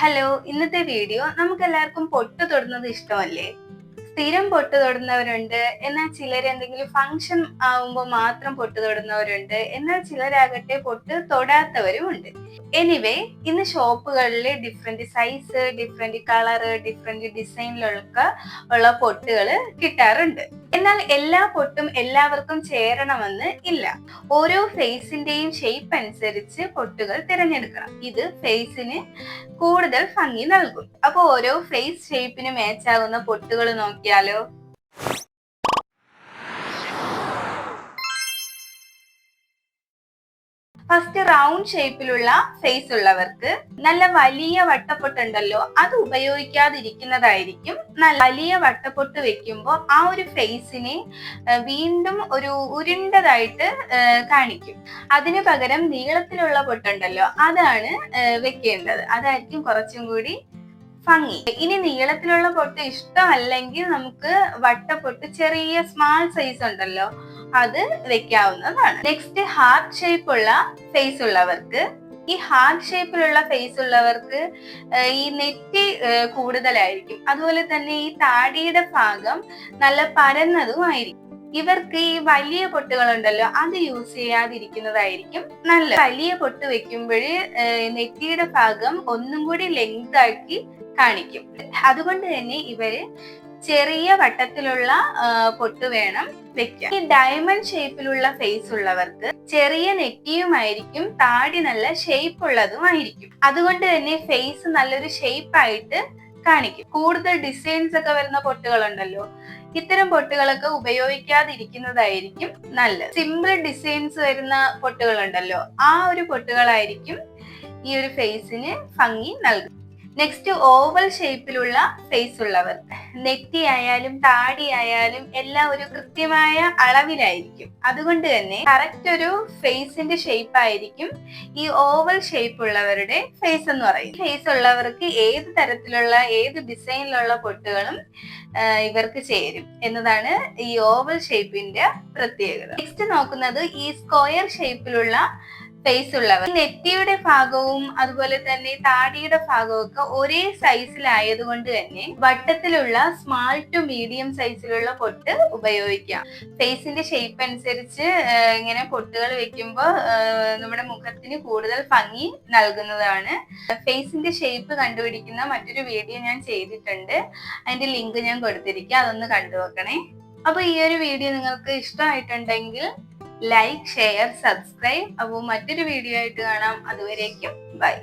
Hello ഇന്നത്തെ video നമുക്ക് എല്ലാവർക്കും പൊട്ട് തൊടുന്നത് ഇഷ്ടമല്ലേ? സ്ഥിരം പൊട്ട് തൊടുന്നവരുണ്ട് എന്നാൽ ചിലർ എന്തെങ്കിലും ഫംഗ്ഷൻ ആവുമ്പോൾ മാത്രം പൊട്ട് തൊടുന്നവരുണ്ട് എന്നാൽ ചിലരാകട്ടെ പൊട്ട് തൊടാത്തവരും ഉണ്ട്. എനിവേ ഇന്ന് ഷോപ്പുകളിൽ different size different colour different ഡിസൈനിലൊക്കെ ഉള്ള പൊട്ടുകൾ കിട്ടാറുണ്ട്. എന്നാൽ എല്ലാ പൊട്ടും എല്ലാവർക്കും ചേരണമെന്ന് ഇല്ല. ഓരോ ഫേസിന്റെയും ഷേപ്പ് അനുസരിച്ച് പൊട്ടുകൾ തിരഞ്ഞെടുക്കണം. ഇത് ഫേസിന് കൂടുതൽ ഭംഗി നൽകും. അപ്പോൾ ഓരോ ഫേസ് ഷേപ്പിന് മാച്ചാകുന്ന പൊട്ടുകൾ നോക്കിയാലോ? ഫസ്റ്റ് റൗണ്ട് ഷേപ്പിലുള്ള ഫേസ് ഉള്ളവർക്ക് നല്ല വലിയ വട്ടപ്പൊട്ടുണ്ടല്ലോ അത് ഉപയോഗിക്കാതിരിക്കുന്നതായിരിക്കും. നല്ല വലിയ വട്ടപ്പൊട്ട് വെക്കുമ്പോൾ ആ ഒരു ഫേസിനെ വീണ്ടും ഒരു ഉരുണ്ടതായിട്ട് കാണിക്കും. അതിന് പകരം നീളത്തിലുള്ള പൊട്ടുണ്ടല്ലോ അതാണ് വെക്കേണ്ടത്. അതായിരിക്കും കുറച്ചും കൂടി ഭംഗി. ഇനി നീളത്തിലുള്ള പൊട്ട് ഇഷ്ടമല്ലെങ്കിൽ നമുക്ക് വട്ടപ്പൊട്ട് ചെറിയ സ്മാൾ സൈസ് ഉണ്ടല്ലോ അത് വെക്കാവുന്നതാണ്. നെക്സ്റ്റ് ഹാർട്ട് ഷേപ്പ് ഉള്ള ഫേസ് ഉള്ളവർക്ക് ഈ ഹാർട്ട് ഷേപ്പിലുള്ള ഫേസ് ഉള്ളവർക്ക് ഈ നെറ്റി കൂടുതലായിരിക്കും. അതുപോലെ തന്നെ ഈ താടിയുടെ ഭാഗം നല്ല പരന്നതും ആയിരിക്കും. ഇവർക്ക് ഈ വലിയ പൊട്ടുകൾ ഉണ്ടല്ലോ അത് യൂസ് ചെയ്യാതിരിക്കുന്നതായിരിക്കും നല്ല വലിയ പൊട്ട് വെക്കുമ്പോൾ നെറ്റിയുടെ ഭാഗം ഒന്നും കൂടി ലെങ്ത് ആക്കി കാണിക്കും. അതുകൊണ്ട് തന്നെ ഇവർ ചെറിയ വട്ടത്തിലുള്ള പൊട്ട് വേണം വെക്കാൻ. ഈ ഡയമണ്ട് ഷേപ്പിലുള്ള ഫേസ് ഉള്ളവർക്ക് ചെറിയ നെറ്റിയുമായിരിക്കും താടി നല്ല ഷേപ്പ് ഉള്ളതുമായിരിക്കും അതുകൊണ്ട് തന്നെ ഫേസ് നല്ലൊരു ഷേപ്പ് ആയിട്ട് കാണിക്കും. കൂടുതൽ ഡിസൈൻസ് ഒക്കെ വരുന്ന പൊട്ടുകളുണ്ടല്ലോ ഇത്തരം പൊട്ടുകളൊക്കെ ഉപയോഗിക്കാതിരിക്കുന്നതായിരിക്കും നല്ലത്. സിമ്പിൾ ഡിസൈൻസ് വരുന്ന പൊട്ടുകളുണ്ടല്ലോ ആ ഒരു പൊട്ടുകളായിരിക്കും ഈ ഒരു ഫേസിന് ഭംഗി നൽകും നെക്സ്റ്റ് ഓവൽ ഷേപ്പിലുള്ള ഫേസ് ഉള്ളവർ. നെറ്റി ആയാലും താടി ആയാലും എല്ലാം ഒരു കൃത്യമായ അളവിലായിരിക്കും. അതുകൊണ്ട് തന്നെ കറക്റ്റ് ഒരു ഫേസിന്റെ ഷേപ്പ് ആയിരിക്കും ഈ ഓവൽ ഷേപ്പ് ഉള്ളവരുടെ ഫേസ് എന്ന് പറയും ഫേസ് ഉള്ളവർക്ക് ഏത് തരത്തിലുള്ള ഏത് ഡിസൈനിലുള്ള പൊട്ടുകളും ഇവർക്ക് ചേരും എന്നതാണ് ഈ ഓവൽ ഷേപ്പിന്റെ പ്രത്യേകത. നെക്സ്റ്റ് നോക്കുന്നത് ഈ സ്ക്വയർ ഷേപ്പിലുള്ള ഫേസ് ഉള്ളവർ. നെറ്റിയുടെ ഭാഗവും അതുപോലെ തന്നെ താടിയുടെ ഭാഗവും ഒക്കെ ഒരേ സൈസിലായതുകൊണ്ട് തന്നെ വട്ടത്തിലുള്ള സ്മാൾ ടു മീഡിയം സൈസിലുള്ള പൊട്ട് ഉപയോഗിക്കാം. ഫേസിന്റെ ഷേപ്പ് അനുസരിച്ച് ഇങ്ങനെ പൊട്ടുകൾ വെക്കുമ്പോൾ നമ്മുടെ മുഖത്തിന് കൂടുതൽ ഭംഗി നൽകുന്നതാണ്. ഫേസിന്റെ ഷേപ്പ് കണ്ടുപിടിക്കുന്ന മറ്റൊരു വീഡിയോ ഞാൻ ചെയ്തിട്ടുണ്ട്. അതിന്റെ ലിങ്ക് ഞാൻ കൊടുത്തിരിക്കാം. അതൊന്ന് കണ്ടു നോക്കണേ അപ്പൊ ഈ ഒരു വീഡിയോ നിങ്ങൾക്ക് ഇഷ്ടമായിട്ടുണ്ടെങ്കിൽ ലൈക്ക് ഷെയർ സബ്സ്ക്രൈബ് അപ്പോൾ മറ്റൊരു വീഡിയോ ആയിട്ട് കാണാം. അതുവരേക്കും ബൈ